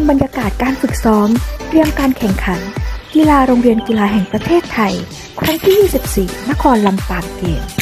มบรรยากาศการฝึกซ้อม เตรียมการแข่งขัน กีฬาโรงเรียนกีฬาแห่งประเทศไทย ครั้งที่ 24 นครลำปางเกม